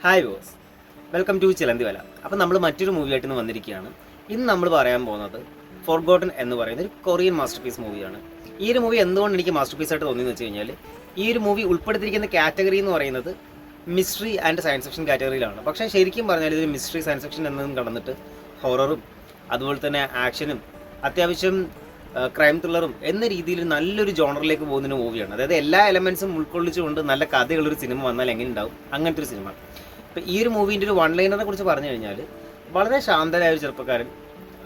Hi boss welcome to ചിലന്തി വല അപ്പം നമ്മൾ മറ്റൊരു മൂവിയായിട്ട് ഇന്ന് വന്നിരിക്കുകയാണ്. ഇന്ന് നമ്മൾ പറയാൻ പോകുന്നത് ഫോർഗോട്ടൺ എന്ന് പറയുന്ന ഒരു കൊറിയൻ മാസ്റ്റർ പീസ് മൂവിയാണ് ഈ ഒരു മൂവി എന്തുകൊണ്ട് എനിക്ക് മാസ്റ്റർ പീസ് ആയിട്ട് തോന്നിയെന്ന് വെച്ച് കഴിഞ്ഞാൽ ഈ ഒരു മൂവി ഉൾപ്പെടുത്തിയിരിക്കുന്ന കാറ്റഗറി എന്ന് പറയുന്നത് മിസ്റ്ററി ആൻഡ് സയൻസ് ഫിക്ഷൻ കാറ്റഗറിയിലാണ് പക്ഷേ ശരിക്കും പറഞ്ഞാൽ ഇതൊരു മിസ്റ്ററി സയൻസ് ഫിക്ഷൻ എന്നതും കടന്നിട്ട് ഹൊററും അതുപോലെ തന്നെ ആക്ഷനും അത്യാവശ്യം ക്രൈം ത്രില്ലറും എന്ന രീതിയിൽ നല്ലൊരു ജോണറിലേക്ക് പോകുന്ന മൂവിയാണ്. അതായത് എല്ലാ എലമെന്റ്സും ഉൾക്കൊള്ളിച്ചുകൊണ്ട് നല്ല കഥയുള്ളൊരു സിനിമ വന്നാൽ എങ്ങനെ ഉണ്ടാവും? അങ്ങനത്തെ ഒരു സിനിമ. ഇപ്പം ഈ ഒരു മൂവിന്റെ ഒരു വൺ ലൈനറിനെ കുറിച്ച് പറഞ്ഞു കഴിഞ്ഞാൽ വളരെ ശാന്തരായ ഒരു ചെറുപ്പക്കാരൻ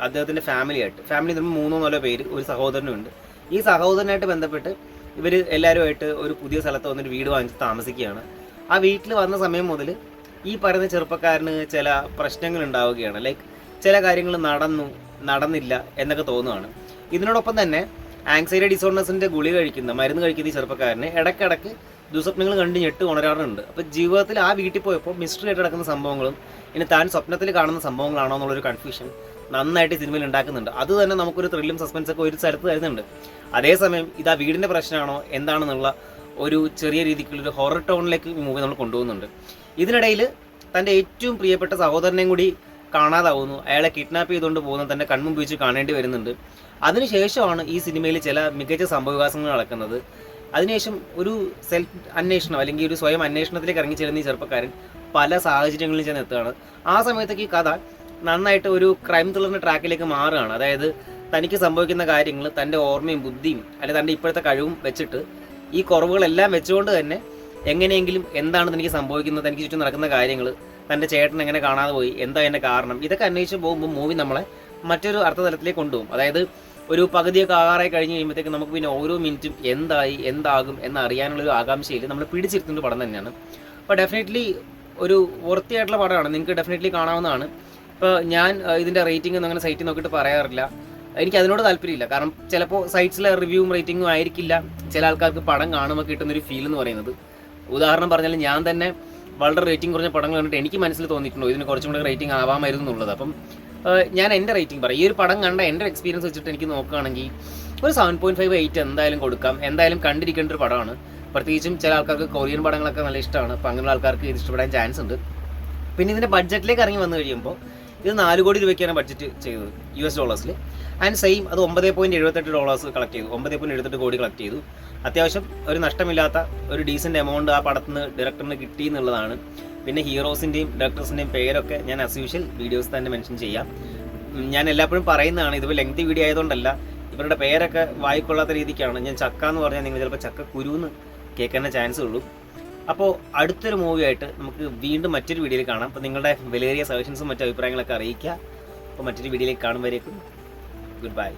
അദ്ദേഹത്തിന്റെ ഫാമിലിയായിട്ട് ഫാമിലി നമ്മൾ മൂന്നോ നാലോ പേര് ഒരു സഹോദരനുണ്ട്. ഈ സഹോദരനായിട്ട് ബന്ധപ്പെട്ട് ഇവർ എല്ലാവരുമായിട്ട് ഒരു പുതിയ സ്ഥലത്ത് വന്നൊരു വീട് വാങ്ങിച്ച് താമസിക്കുകയാണ്. ആ വീട്ടിൽ വന്ന സമയം മുതൽ ഈ പറയുന്ന ചെറുപ്പക്കാരന് ചില പ്രശ്നങ്ങൾ ഉണ്ടാവുകയാണ്. ലൈക്ക് ചില കാര്യങ്ങൾ നടന്നു നടന്നില്ല എന്നൊക്കെ തോന്നുകയാണ് ഇതിനോടൊപ്പം തന്നെ ആങ്സൈറ്റി ഡിസോർഡേഴ്സിന്റെ ഗുളി കഴിക്കുന്ന മരുന്ന് കഴിക്കുന്ന ഈ ചെറുപ്പക്കാരന് ഇടയ്ക്കിടയ്ക്ക് ദുസ്വപ്നങ്ങൾ കണ്ട് ഞെട്ട് ഉണരാറുണ്ട്. അപ്പോൾ ജീവിതത്തിൽ ആ വീട്ടിൽ പോയപ്പോൾ മിസ്റ്ററി ആയിട്ട് നടക്കുന്ന സംഭവങ്ങളും ഇനി താൻ സ്വപ്നത്തിൽ കാണുന്ന സംഭവങ്ങളാണോ എന്നുള്ളൊരു കൺഫ്യൂഷൻ നന്നായിട്ട് സിനിമയിൽ ഉണ്ടാക്കുന്നുണ്ട്. അത് തന്നെ നമുക്കൊരു ത്രില്ലും സസ്പെൻസ് ഒക്കെ ഒരു സ്ഥലത്ത് തരുന്നുണ്ട്. അതേസമയം ഇത് ആ വീടിന്റെ പ്രശ്നമാണോ എന്താണെന്നുള്ള ഒരു ചെറിയ രീതിക്കുള്ളൊരു ഹൊറർ ടോണിലേക്ക് മൂവി നമ്മൾ കൊണ്ടുപോകുന്നുണ്ട്. ഇതിനിടയിൽ തന്റെ ഏറ്റവും പ്രിയപ്പെട്ട സഹോദരനെയും കൂടി കാണാതാവുന്നു. അയാളെ കിഡ്നാപ്പ് ചെയ്തുകൊണ്ട് പോകുന്ന തന്നെ കൺമുമ്പ് വെച്ച് കാണേണ്ടി വരുന്നുണ്ട്. അതിനുശേഷമാണ് ഈ സിനിമയിൽ ചില മികച്ച സംഭവവികാസങ്ങൾ നടക്കുന്നത്. അതിനുശേഷം ഒരു സെൽഫ് അന്വേഷണം അല്ലെങ്കിൽ ഒരു സ്വയം അന്വേഷണത്തിലേക്ക് ഇറങ്ങി ചെല്ലുന്ന ഈ ചെറുപ്പക്കാരൻ പല സാഹചര്യങ്ങളിൽ ചെന്ന് എത്തുകയാണ്. ആ സമയത്തേക്ക് ഈ കഥ നന്നായിട്ട് ഒരു ക്രൈം ത്രില്ലറിന്റെ ട്രാക്കിലേക്ക് മാറുകയാണ്. അതായത് തനിക്ക് സംഭവിക്കുന്ന കാര്യങ്ങൾ തന്റെ ഓർമ്മയും ബുദ്ധിയും അല്ലെങ്കിൽ തന്റെ ഇപ്പോഴത്തെ കഴിവും വെച്ചിട്ട് ഈ കുറവുകളെല്ലാം വെച്ചുകൊണ്ട് തന്നെ എങ്ങനെയെങ്കിലും എന്താണ് തനിക്ക് സംഭവിക്കുന്നത് തനിക്ക് ചുറ്റും നടക്കുന്ന കാര്യങ്ങൾ തന്റെ ചേട്ടൻ എങ്ങനെ കാണാതെ പോയി. എന്താ അതിന്റെ കാരണം? ഇതൊക്കെ അന്വേഷിച്ച് പോകുമ്പോൾ മൂവി നമ്മളെ മറ്റൊരു അർത്ഥതലത്തിലേക്ക് കൊണ്ടുപോകും. അതായത് ഒരു പകുതിയൊക്കെ ആകാറായി കഴിഞ്ഞ് കഴിയുമ്പോഴത്തേക്ക് നമുക്ക് പിന്നെ ഓരോ മിനിറ്റും എന്തായി എന്താകും എന്നറിയാനുള്ള ഒരു ആകാംക്ഷയിൽ നമ്മൾ പിടിച്ചിരുത്തുന്ന പടം തന്നെയാണ്. അപ്പോൾ ഡെഫിനറ്റ്ലി ഒരു വൃത്തിയായിട്ടുള്ള പടമാണ്. നിങ്ങൾക്ക് ഡെഫിനറ്റ്ലി കാണാവുന്നതാണ്. ഇപ്പോൾ ഞാൻ ഇതിന്റെ റേറ്റിംഗ് ഒന്നും അങ്ങനെ സൈറ്റിൽ നോക്കിയിട്ട് പറയാറില്ല. എനിക്ക് അതിനോട് താല്പര്യമില്ല. കാരണം ചിലപ്പോൾ സൈറ്റ്സിലെ റിവ്യൂവും റേറ്റിങ്ങും ആയിരിക്കില്ല. ചില ആൾക്കാർക്ക് പടം കാണുമ്പോൾ കിട്ടുന്നൊരു ഫീൽ എന്ന് പറയുന്നത്. ഉദാഹരണം പറഞ്ഞാൽ ഞാൻ തന്നെ വളരെ റേറ്റിംഗ് കുറഞ്ഞ പടങ്ങൾ കണ്ടിട്ട് എനിക്ക് മനസ്സിൽ തോന്നിയിട്ടുണ്ടോ? ഇതിന് കുറച്ചും കൂടെ റേറ്റിംഗ് ആവാമായിരുന്നു എന്നുള്ളത്. അപ്പം ഞാൻ എന്റെ റേറ്റിംഗ് പറയാം. ഈ ഒരു പടം കണ്ട എന്റെ എക്സ്പീരിയൻസ് വെച്ചിട്ട് എനിക്ക് നോക്കുകയാണെങ്കിൽ ഒരു സെവൻ പോയിന്റ് ഫൈവ് എയ്റ്റ് എന്തായാലും കൊടുക്കാം. എന്തായാലും കണ്ടിരിക്കേണ്ട ഒരു പടമാണ്. പ്രത്യേകിച്ചും ചില ആൾക്കാർക്ക് കൊറിയൻ പടങ്ങളൊക്കെ നല്ല ഇഷ്ടമാണ്. അപ്പം അങ്ങനെയുള്ള ആൾക്കാർക്ക് ഇത് ഇഷ്ടപ്പെടാൻ ചാൻസ് ഉണ്ട്. പിന്നെ ഇതിന്റെ ബഡ്ജറ്റിലേക്ക് ഇറങ്ങി വന്നു കഴിയുമ്പോൾ ഇത് നാല് കോടി രൂപയ്ക്കാണ് ബഡ്ജറ്റ് ചെയ്തത് യു എസ് ഡോളേഴ്സിൽ ആൻഡ് സെയിം അത് ഒമ്പത് പോയിന്റ് എഴുപത്തെട്ട് ഡോളേഴ്സ് കളക്ട് ചെയ്തു. ഒമ്പത് പോയിന്റ് എഴുപത്തെട്ട് കോടി കളക്ട് ചെയ്തു. അത്യാവശ്യം ഒരു നഷ്ടമില്ലാത്ത ഒരു ഡീസന്റ് എമൗണ്ട് ആ പടത്തിന് ഡയറക്ടറിന് കിട്ടി എന്നുള്ളതാണ്. പിന്നെ ഹീറോസിന്റെയും ഡയറക്ടേഴ്സിന്റെയും പേരൊക്കെ ഞാൻ ആസ് യൂഷ്വൽ വീഡിയോസ് തന്നെ മെൻഷൻ ചെയ്യാം. ഞാൻ എല്ലാപ്പോഴും പറയുന്നതാണ് ഇതിപ്പോൾ ലെങ്തി വീഡിയോ ആയതുകൊണ്ടല്ല ഇവരുടെ പേരൊക്കെ വായിക്കൊള്ളാത്ത രീതിക്കാണ്. ഞാൻ ചക്ക എന്ന് പറഞ്ഞാൽ നിങ്ങൾ ചിലപ്പോൾ ചക്ക കുരു എന്ന് കേൾക്കുന്ന ചാൻസ് ഉള്ളൂ. അപ്പോൾ അടുത്തൊരു മൂവിയായിട്ട് നമുക്ക് വീണ്ടും മറ്റൊരു വീഡിയോയിൽ കാണാം. അപ്പോൾ നിങ്ങളുടെ വിലയേറിയ സജഷൻസും മറ്റു അഭിപ്രായങ്ങളൊക്കെ അറിയിക്കുക. അപ്പോൾ മറ്റൊരു വീഡിയോയിലേക്ക് കാണുമ്പോഴേക്കും ഗുഡ് ബൈ